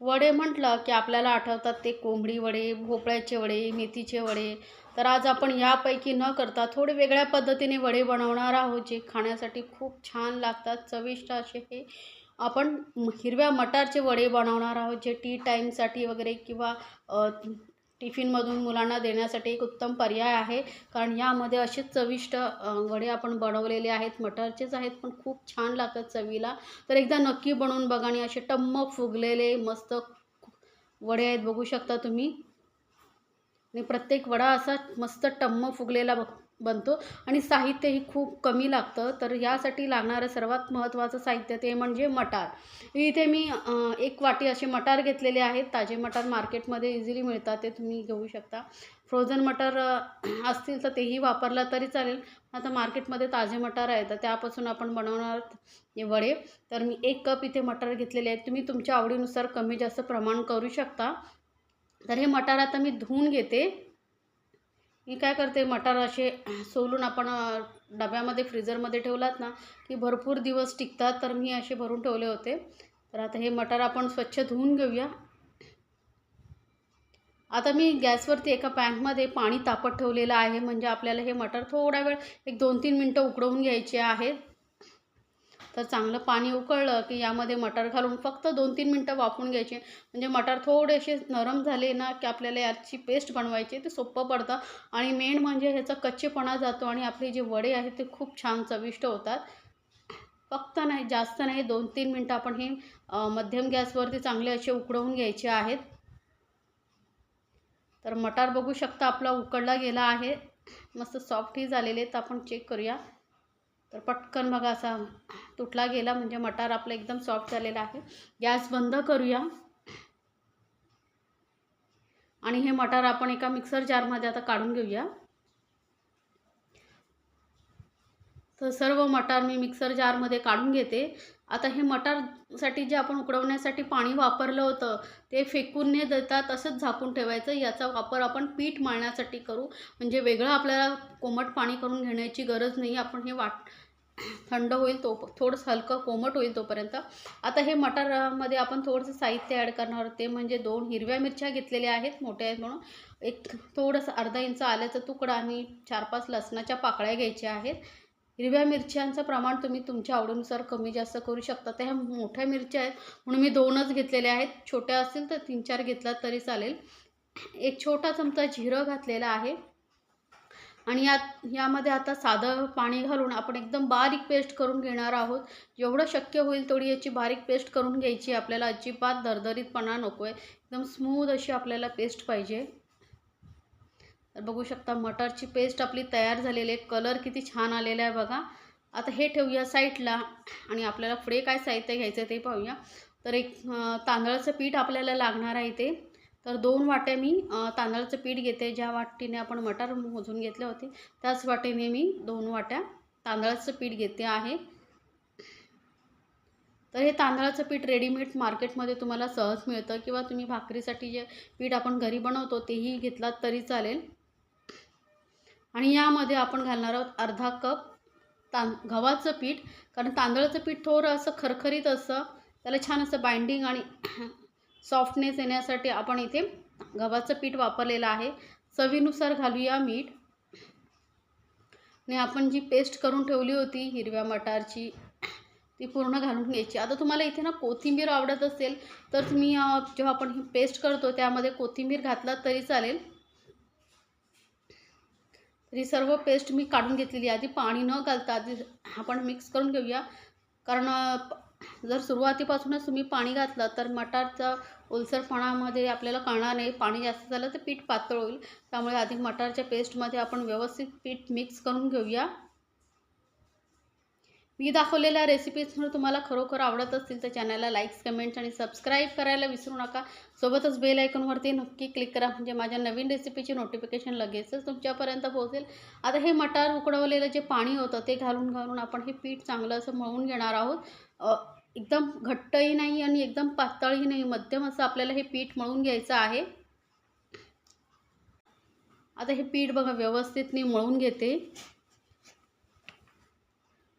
वडे म्हटलं की आपल्याला आठवतात ते कोंबडी वडे भोपळ्याचे वडे मेथीचे वडे. तर आज आपण यापैकी न करता थोडे वेगळ्या पद्धतीने वडे बनवणार आहोत जे खाण्यासाठी खूप छान लागतात चविष्ट असे हे. आपण हिरव्या मटारचे वडे बनवणार आहोत जे टी टाईमसाठी वगैरे किंवा टिफिनमधून मुलांना देण्यासाठी एक उत्तम पर्याय आहे. कारण यामध्ये असेच चविष्ट वडे आपण बनवलेले आहेत. मटरचेच आहेत पण खूप छान लागतात चवीला. तर एकदा नक्की बनवून बघा आणि असे टम्म फुगलेले मस्त वडे आहेत बघू शकता तुम्ही. आणि प्रत्येक वडा असा मस्त टम्म फुगलेला बघ. बनतो. आणि साहित्यही खूप कमी लागतं. तर यासाठी लागणारं सर्वात महत्त्वाचं साहित्य ते म्हणजे मटार. इथे मी एक वाटी असे मटार घेतलेले आहेत. ताजे मटार मार्केटमध्ये इझिली मिळतात. ते तुम्ही घेऊ शकता. फ्रोझन मटार असतील तर तेही वापरला तरी चालेल. आता मार्केटमध्ये ताजे मटार आहेत. तर त्यापासून आपण बनवणार हे वडे. तर मी एक कप इथे मटार घेतलेले आहेत. तुम्ही तुमच्या आवडीनुसार कमी जास्त प्रमाण करू शकता. तर हे मटार आता मी धुवून घेते. मी काय करते मटार असे सोलून आपण डब्यामध्ये फ्रीजरमध्ये ठेवलात ना की भरपूर दिवस टिकतात तर मी असे भरून ठेवले होते. तर आता हे मटार आपण स्वच्छ धुवून घेऊया. आता मी गॅसवरती एका पॅनमध्ये पाणी तापत ठेवलेलं आहे म्हणजे आपल्याला हे मटार थोडा वेळ एक दोन तीन मिनटं उकडवून घ्यायचे आहेत तर चांगलं पाणी उकळलं की यामध्ये मटार घालून फक्त दोन तीन मिनटं वाफवून घ्यायचे. म्हणजे मटार थोडेसे नरम झाले ना की आपल्याला याची पेस्ट बनवायची ते सोपं पडतं. आणि मेन म्हणजे ह्याचा कच्चेपणा जातो आणि आपले जे वडे आहेत ते खूप छान चविष्ट होतात. फक्त नाही जास्त नाही दोन तीन मिनटं आपण हे मध्यम गॅसवरती चांगले असे उकडवून घ्यायचे आहेत. तर मटार बघू शकता आपला उकडला गेला आहे. मस्त सॉफ्टही झालेले तर आपण चेक करूया. तर पटकन बघा असा तुटला गेला म्हणजे मटार आपलं एकदम सॉफ्ट झालेला आहे. गॅस बंद करूया. आणि हे मटार आपण एका मिक्सर जारमध्ये आता काढून घेऊया. तर सर्व मटार मी मिक्सर जारमध्ये काढून घेते. आता हे मटारसाठी जे आपण उकडवण्यासाठी पाणी वापरलं होतं ते फेकून न देता तसंच झाकून ठेवायचं. याचा वापर आपण पीठ मळण्यासाठी करू. म्हणजे वेगळं आपल्याला कोमट पाणी करून घेण्याची गरज नाही. आपण हे वाट थंड होईल तो थोडंसं हलकं कोमट होईल तोपर्यंत. आता हे मटारमध्ये आपण थोडंसं साहित्य ॲड करणार आहोत. ते म्हणजे दोन हिरव्या मिरच्या घेतलेल्या आहेत मोठ्या आहेत म्हणून. एक थोडंसं अर्धा इंच आल्याचा तुकडा आणि चार पाच लसणाच्या पाकळ्या घ्यायच्या आहेत. हिरव्या मिरच्यांचं प्रमाण तुम्ही तुमच्या आवडीनुसार कमी जास्त करू शकता. त्या ह्या मोठ्या मिरच्या आहेत म्हणून मी दोनच घेतलेल्या आहेत. छोट्या असतील तर तीन चार घेतलात तरी चालेल. एक छोटा चमचा जिरं घातलेला आहे. आणि यात यामध्ये आता साधं पाणी घालून आपण एकदम बारीक पेस्ट करून घेणार आहोत. जेवढं शक्य होईल तेवढी याची बारीक पेस्ट करून घ्यायची. आपल्याला अजिबात दरदरीतपणा नको आहे एकदम स्मूद अशी आपल्याला पेस्ट पाहिजे. तर बघू शकता मटरची पेस्ट आपली तयार झालेली आहे. कलर किती छान आलेला आहे बघा. आता हे ठेवूया साईडला आणि आपल्याला पुढे काय साहित्य घ्यायचं आहे ते पाहूया. तर एक तांदळाचं पीठ आपल्याला लागणार आहे ते तर दोन वाट्या मी तांदळाचं पीठ घेते ज्या वाटीने आपण मटार मोजून घेतले होते त्याच वाटीने मी दोन वाट्या तांदळाचं पीठ घेते आहे. तर हे तांदळाचं पीठ रेडीमेड मार्केटमध्ये तुम्हाला सहज मिळतं किंवा तुम्ही भाकरीसाठी जे पीठ आपण घरी बनवतो तेही घेतलात तरी चालेल. आणि यामध्ये आपण घालणार आहोत अर्धा कप तां गव्हाचं पीठ कारण तांदळाचं पीठ थोडं असं खरखरीत असं त्याला छान असं बाइंडिंग आणि सॉफ्टनेस येण्यासाठी आपण इथे गव्हाचं पीठ वापरलेलं आहे. चवीनुसार घालूया मीठ. आणि आपण जी पेस्ट करून ठेवली होती हिरव्या मटारची ती पूर्ण घालून घ्यायची. आता तुम्हाला इथे ना कोथिंबीर आवडत असेल तर तुम्ही जेव्हा आपण ही पेस्ट करतो त्यामध्ये कोथिंबीर घातलात तरी चालेल. तरी ही सर्व पेस्ट मी काढून घेतलेली आहे. आधी पाणी न घालता आधी आपण मिक्स करून घेऊया. कारण जर सुरुवातीपासूनच तुम्ही पाणी घातलं तर मटारचा ओलसरपणामध्ये आपल्याला कळणार नाही. पाणी जास्त झालं तर पीठ पातळ होईल. त्यामुळे आधी मटारच्या पेस्टमध्ये आपण व्यवस्थित पीठ मिक्स करून घेऊया. मी दाखवलेल्या रेसिपीज जर तुम्हाला खरोखर आवडत असतील तर चॅनलला लाईक्स कमेंट्स आणि सबस्क्राईब करायला विसरू नका. सोबतच बेल आयकॉनवरती नक्की क्लिक करा म्हणजे माझ्या नवीन रेसिपीची नोटिफिकेशन लगेचच तुमच्यापर्यंत पोहोचेल. आता हे मटार उकडवलेलं जे पाणी होतं ते घालून घालून आपण हे पीठ चांगलं असं मळून घेणार आहोत. एकदम घट्टही नाही आणि एकदम पातळही नाही. मध्यम असं आपल्याला हे पीठ मळून घ्यायचं आहे. आता हे पीठ बघा व्यवस्थित मी मळून घेते.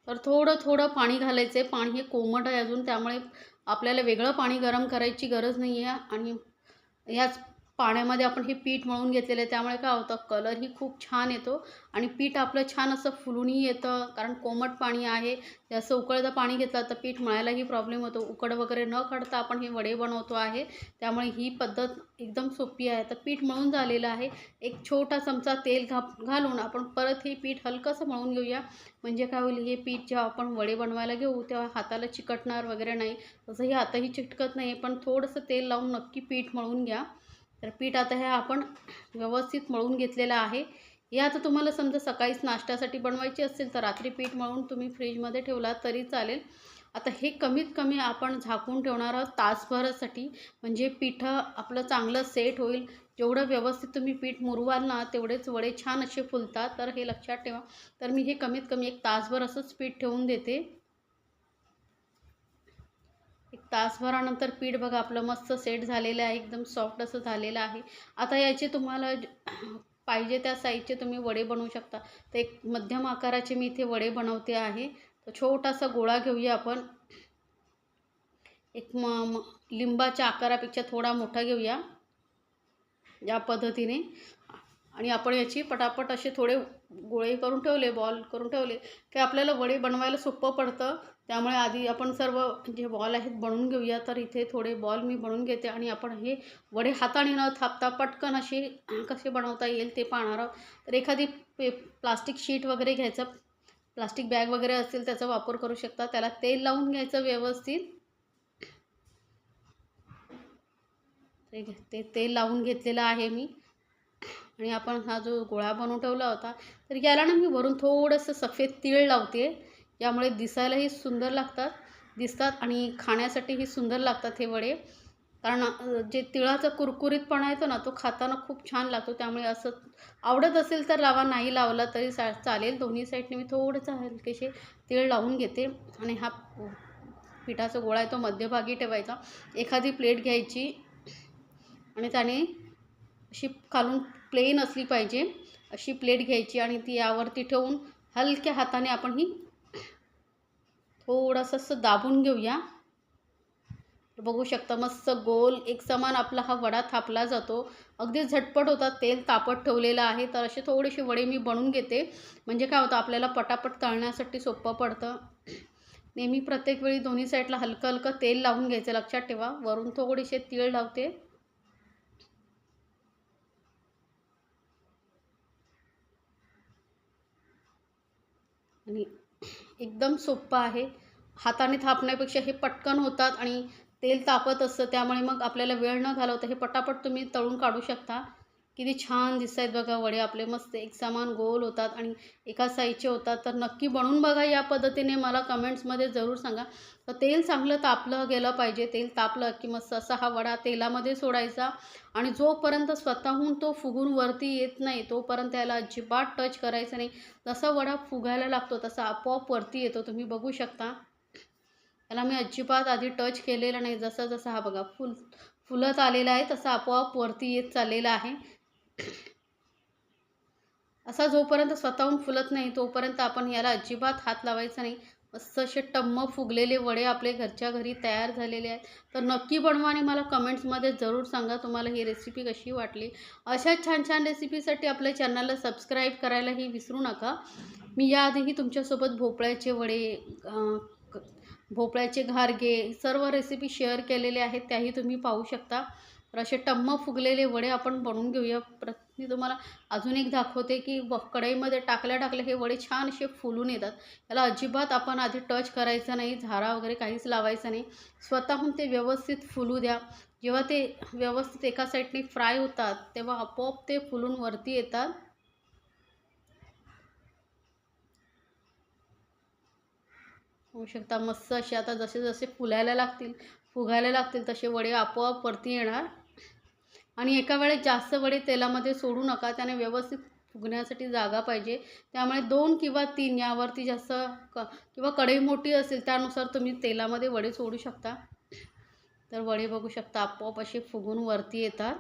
तर थोडं थोडं पाणी घालायचं आहे पाणी हे कोमट आहे अजून त्यामुळे आपल्याला वेगळं पाणी गरम करायची गरज नाही आहे आणि ह्याच पाण्यामध्ये आपण हे पीठ मळून घेतलेलं आहे त्यामुळे काय होतं कलरही खूप छान येतो आणि पीठ आपलं छान असं फुलूनही येतं कारण कोमट पाणी आहे जास्त उकळतं पाणी घेतलं तर पीठ मळायलाही प्रॉब्लेम होतो. उकड वगैरे न काढता आपण हे वडे बनवतो आहे त्यामुळे ही पद्धत एकदम सोपी आहे. तर पीठ मळून झालेलं आहे. एक छोटा चमचा तेल घा घालून आपण परत हे पीठ हलकंसं मळून घेऊया. म्हणजे काय होईल हे पीठ जेव्हा आपण वडे बनवायला घेऊ तेव्हा हाताला चिकटणार वगैरे नाही. तसं हे हातही चिटकत नाही पण थोडंसं तेल लावून नक्की पीठ मळून घ्या. तर पीठ आता हे आपण व्यवस्थित मळून घेतलेलं आहे. हे आता तुम्हाला समजा सकाळीच नाश्त्यासाठी बनवायची असेल तर रात्री पीठ मळून तुम्ही फ्रीजमध्ये ठेवला तरी चालेल. आता हे कमीत कमी आपण झाकून ठेवणार आहोत तासभरासाठी. म्हणजे पिठं आपलं चांगलं सेट होईल. जेवढं व्यवस्थित तुम्ही पीठ मुरवाल ना तेवढेच वडे छान असे फुलतात. तर हे लक्षात ठेवा. तर मी हे कमीत कमी एक तासभर असंच पीठ ठेवून देते. एक तासभरानंतर पीठ बघा आपलं मस्त सेट झालेलं आहे एकदम सॉफ्ट असं झालेलं आहे. आता याचे तुम्हाला पाहिजे त्या साईजचे तुम्ही वडे बनवू शकता. तर एक मध्यम आकाराचे मी इथे वडे बनवते आहे. तर छोटासा गोळा घेऊया आपण. एक म म लिंबाच्या आकारापेक्षा थोडा मोठा घेऊया. या पद्धतीने. आणि आपण याची पटापट असे थोडे गोळे करून ठेवले बॉल करून ठेवले की आपल्याला वडे बनवायला सोपं पडतं. त्यामुळे आधी आपण सर्व जे बॉल आहेत बनवून घेऊया. तर इथे थोडे बॉल मी बनवून घेते आणि आपण हे वडे हाताने न थापता पटकन असे कसे बनवता येईल ते पाहणार आहोत. तर एखादी पे प्लास्टिक शीट वगैरे घ्यायचं प्लास्टिक बॅग वगैरे असेल त्याचा वापर करू शकता. त्याला तेल लावून घ्यायचं व्यवस्थित. ते तेल लावून घेतलेलं आहे मी. आणि आपण हा जो गोळा बनवून ठेवला होता तर याला ना मी वरून थोडंसं सफेद तीळ लावते. यामुळे दिसायलाही सुंदर लागतात दिसतात आणि खाण्यासाठीही सुंदर लागतात हे वडे. कारण जे तिळाचा कुरकुरीतपणा येतो ना तो खाताना खूप छान लागतो. त्यामुळे असं आवडत असेल तर लावा नाही लावला तरी चा चालेल. दोन्ही साईडने मी थोडंसं हलकेसे तीळ लावून घेते आणि हा पिठाचा गोळा आहे तो मध्यभागी ठेवायचा. एखादी प्लेट घ्यायची आणि त्याने अशी खालून प्लेन असली पाहिजे. अशी प्लेट घ्यायची आणि ती यावरती ठेवून हलक्या हाताने आपण ही थोडंसं दाबून घेऊया. बघू शकता मस्त गोल एक समान आपला हा वडा थापला जातो. अगदी झटपट होता तेल तापत ठेवलेलं आहे. तर असे थोडेसे वडे मी बनवून घेते. म्हणजे काय होतं आपल्याला पटापट तळण्यासाठी सोपं पडतं. नेहमी प्रत्येक वेळी दोन्ही साईडला हलकं हलकं तेल लावून घ्यायचं लक्षात ठेवा. वरून थोडेसे तीळ लावते. आणि एकदम सोप्पं आहे. हाताने थापण्यापेक्षा हे पटकन होतात आणि तेल तापत असतं त्यामुळे मग आपल्याला वेळ न घालवता हे पटापट तुम्ही तळून काढू शकता. किती छान दिसत आहेत बघा वडे आपले मस्त एक समान गोल होतात आणि एका साईजचे होतात. तर नक्की बनवून बघा या पद्धतीने मला कमेंट्समध्ये जरूर सांगा. तर तेल चांगलं तापलं गेलं पाहिजे तेल तापलं की मस्त असा हा वडा तेलामध्ये सोडायचा आणि जोपर्यंत स्वतःहून तो फुगून वरती येत नाही तोपर्यंत याला अजिबात टच करायचं नाही. जसा वडा फुगायला लागतो तसा आपोआप वरती येतो. तुम्ही बघू शकता. त्याला मी अजिबात आधी टच केलेला नाही. जसा जसा हा बघा फुल फुलत आलेला आहे तसा आपोआप वरती येत चाललेला आहे. असा जोपर्यंत स्वतःहून फुलत नाही तोपर्यंत आपण याला अजिबात हात लावायचा नाही. मस्त असे टम्म फुगलेले वडे आपले घरच्या घरी तयार झालेले आहेत. तर नक्की बनवा आणि मला कमेंट्समध्ये जरूर सांगा तुम्हाला ही रेसिपी कशी वाटली. अशा छान छान रेसिपीसाठी आपल्या चॅनलला सबस्क्राईब करायलाही विसरू नका. मी याआधीही तुमच्यासोबत भोपळ्याचे वडे भोपळ्याचे घारगे सर्व रेसिपी शेअर केलेले आहेत त्याही तुम्ही पाहू शकता. तर असे टम्म फुगलेले वडे आपण बनवून घेऊया. प्र मी तुम्हाला अजून एक दाखवते की व कढईमध्ये टाकल्या टाकल्या हे वडे छान असे फुलून येतात. याला अजिबात आपण आधी टच करायचं नाही झारा वगैरे काहीच लावायचं नाही. स्वतःहून ते व्यवस्थित फुलू द्या. जेव्हा ते व्यवस्थित एका साईडने फ्राय होतात तेव्हा आपोआप ते फुलून वरती येतात. होऊ शकता मस्त असे आता जसे जसे फुलायला लागतील फुगायला लागतील तसे वडे आपोआप वरती येणार. आणि एका वेळेस जास्त वडे तेलामध्ये सोडू नका त्याने व्यवस्थित फुगण्यासाठी जागा पाहिजे. त्यामुळे दोन किंवा तीन यावरती जास्त क किंवा कढई मोठी असेल त्यानुसार तुम्ही तेलामध्ये वडे सोडू शकता. तर वडे बघू शकता आपोआप असे फुगून वरती येतात.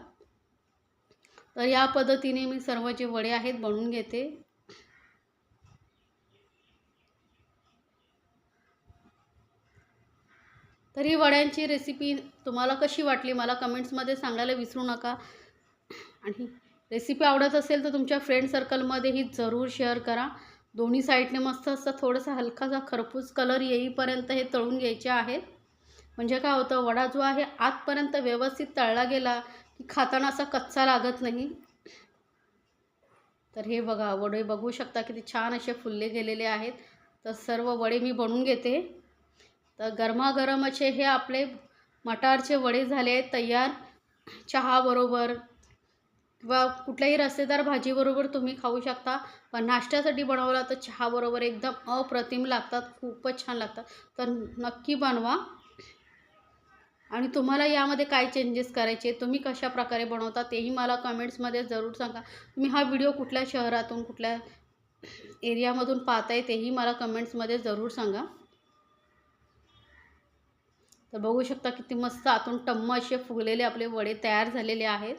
तर या पद्धतीने मी सर्व जे वडे आहेत बनवून घेते. तर ही वड्यांची रेसिपी तुम्हाला कशी वाटली? मला कमेंट्समध्ये सांगायला विसरू नका. आणि रेसिपी आवडत असेल तर तुमच्या फ्रेंड सर्कलमध्येही जरूर शेअर करा. दोन्ही साईडने मस्त असं थोडंसं हलकासा खरपूस कलर येईपर्यंत हे तळून घ्यायचे आहेत. म्हणजे काय होतं? वडा जो आहे आतपर्यंत व्यवस्थित तळला गेला की खाताना असा कच्चा लागत नाही. तर हे बघा वडे बघू शकता किती छान असे फुलले गेलेले आहेत. तर सर्व वडे मी बनवून घेते. तर गरमागरम असे हे आपले मटारचे वडे झाले तयार. चहाबरोबर किंवा कुठल्याही रस्तेदार भाजीबरोबर तुम्ही खाऊ शकता. पण नाश्त्यासाठी बनवला तर चहाबरोबर एकदम अप्रतिम लागतात खूपच छान लागतात. तर नक्की बनवा. आणि तुम्हाला यामध्ये काय चेंजेस करायचे तुम्ही कशा प्रकारे बनवता तेही मला कमेंट्समध्ये जरूर सांगा. तुम्ही हा व्हिडिओ कुठल्या शहरातून कुठल्या एरियामधून पाहताय तेही मला कमेंट्समध्ये जरूर सांगा. तर बघू शकता किती मस्त आतून टम्म असे फुगलेले आपले वडे तयार झालेले आहेत.